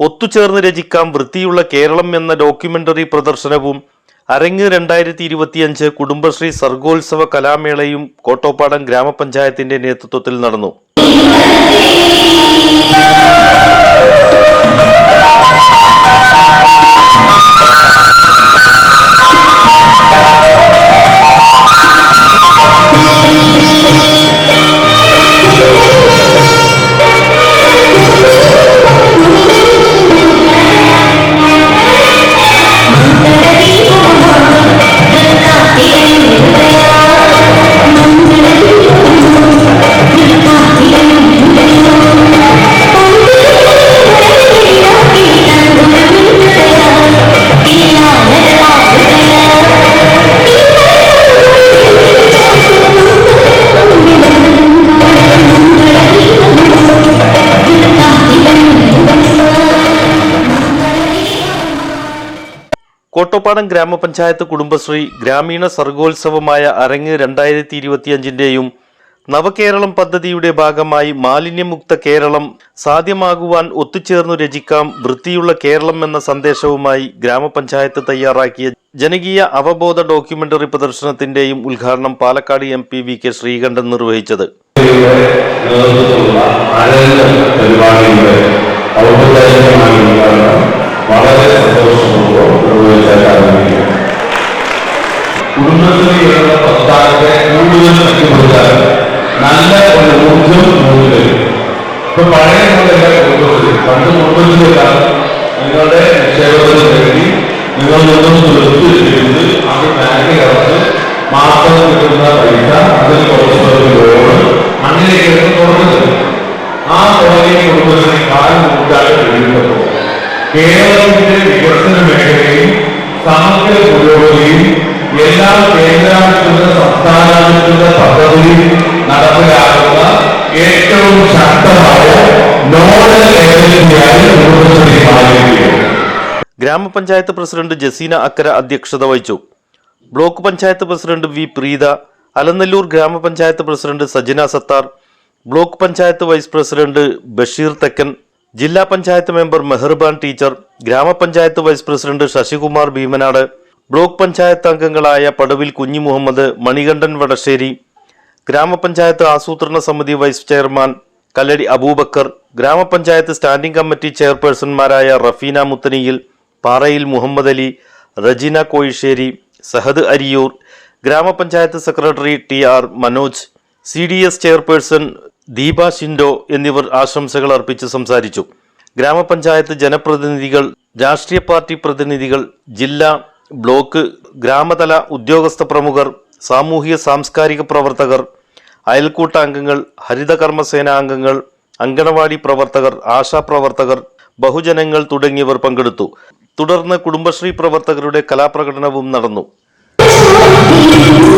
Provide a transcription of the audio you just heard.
ഒത്തുചേർന്ന് രചിക്കാം വൃത്തിയുള്ള കേരളം എന്ന ഡോക്യുമെന്ററി പ്രദർശനവും അരങ്ങ് രണ്ടായിരത്തി ഇരുപത്തിയഞ്ച് കുടുംബശ്രീ സർഗോത്സവ കലാമേളയും കോട്ടോപ്പാടം ഗ്രാമപഞ്ചായത്തിന്റെ നേതൃത്വത്തിൽ നടന്നു. കോട്ടോപ്പാടം ഗ്രാമപഞ്ചായത്ത് കുടുംബശ്രീ ഗ്രാമീണ സർഗോത്സവമായ അരങ്ങ് രണ്ടായിരത്തി ഇരുപത്തിയഞ്ചിന്റെയും നവകേരളം പദ്ധതിയുടെ ഭാഗമായി മാലിന്യമുക്ത കേരളം സാധ്യമാകുവാൻ ഒത്തുചേർന്നു രചിക്കാം വൃത്തിയുള്ള കേരളം എന്ന സന്ദേശവുമായി ഗ്രാമപഞ്ചായത്ത് തയ്യാറാക്കിയ ജനകീയ അവബോധ ഡോക്യുമെന്ററി പ്രദർശനത്തിന്റെയും ഉദ്ഘാടനം Palakkad M P V K Sreekandan നിർവഹിച്ചത്. വളരെ കുടുംബശ്രീ എന്ന പ്രസ്ഥാനത്തെ കൂടുതൽ ശക്തിപ്പെടുത്താൻ നല്ല ഒരു ഊർജം മുന്നിൽ ഇപ്പൊ പഴയ പോലെയല്ല കുടുംബശ്രീ പണ്ട് കുടുംബശ്രീയെല്ലാം നിങ്ങളുടെ നിക്ഷേപത്തിന് വേണ്ടി നിങ്ങൾ നിന്നും തീർത്ത് ചെയ്ത് അത് ബാങ്കിൽ അടച്ച് മാസം കിട്ടുന്ന പൈസ അതിൽ കുറച്ച് ലോണ് അങ്ങനെയൊക്കെയാണ് തുടങ്ങുന്നത് ആ തുടങ്ങിയ കുടുംബശ്രീ കാലം നൂറ്റാണ്ട് കഴിയുമ്പോൾ കേരളത്തിന്റെ വികസന മേഖലയിൽ സമഗ്ര പുരോഗതിയും എല്ലാ കേന്ദ്രാവിഷ്കൃത സംസ്ഥാനാവിഷ്കൃത പദ്ധതിയും നടപ്പിലാക്കുന്ന ഏറ്റവും ശക്തമായ നോഡൽ ഏജൻസിയായി ഗ്രാമപഞ്ചായത്ത് പ്രസിഡന്റ് ജസീന അക്കര അധ്യക്ഷത വഹിച്ചു. Block panchayat president V Preetha Alanallur ഗ്രാമപഞ്ചായത്ത് president Sajana Sathar block panchayat vice president Basheer Thekkan ജില്ലാ പഞ്ചായത്ത് മെമ്പർ മെഹർബാൻ ടീച്ചർ ഗ്രാമപഞ്ചായത്ത് vice president Sasikumar Bheemanad block panchayat അംഗങ്ങളായ പടവിൽ കുഞ്ഞി മുഹമ്മദ് മണികണ്ഠൻ വടശ്ശേരി ഗ്രാമപഞ്ചായത്ത് ആസൂത്രണ സമിതി vice chairman Kalladi Aboobacker grama panchayat standing committee ചെയർപേഴ്സൺമാരായ Rafeena മുത്തനിയിൽ പാറയിൽ മുഹമ്മദ് അലി റജീന കോയിശ്ശേരി സഹദ് അരിയൂർ ഗ്രാമപഞ്ചായത്ത് secretary T R Manoj C D S chairperson Deepa Shindo എന്നിവർ ആശംസകൾ അർപ്പിച്ച് സംസാരിച്ചു. ഗ്രാമപഞ്ചായത്ത് ജനപ്രതിനിധികൾ രാഷ്ട്രീയ പാർട്ടി പ്രതിനിധികൾ ജില്ലാ ബ്ലോക്ക് ഗ്രാമതല ഉദ്യോഗസ്ഥ പ്രമുഖർ സാമൂഹിക സാംസ്കാരിക പ്രവർത്തകർ അയൽക്കൂട്ട അംഗങ്ങൾ ഹരിതകർമ്മസേന അംഗങ്ങൾ അങ്കണവാടി പ്രവർത്തകർ ആശാപ്രവർത്തകർ ബഹുജനങ്ങൾ തുടങ്ങിയവർ പങ്കെടുത്തു. തുടർന്ന് കുടുംബശ്രീ പ്രവർത്തകരുടെ കലാപ്രകടനവും നടന്നു ും.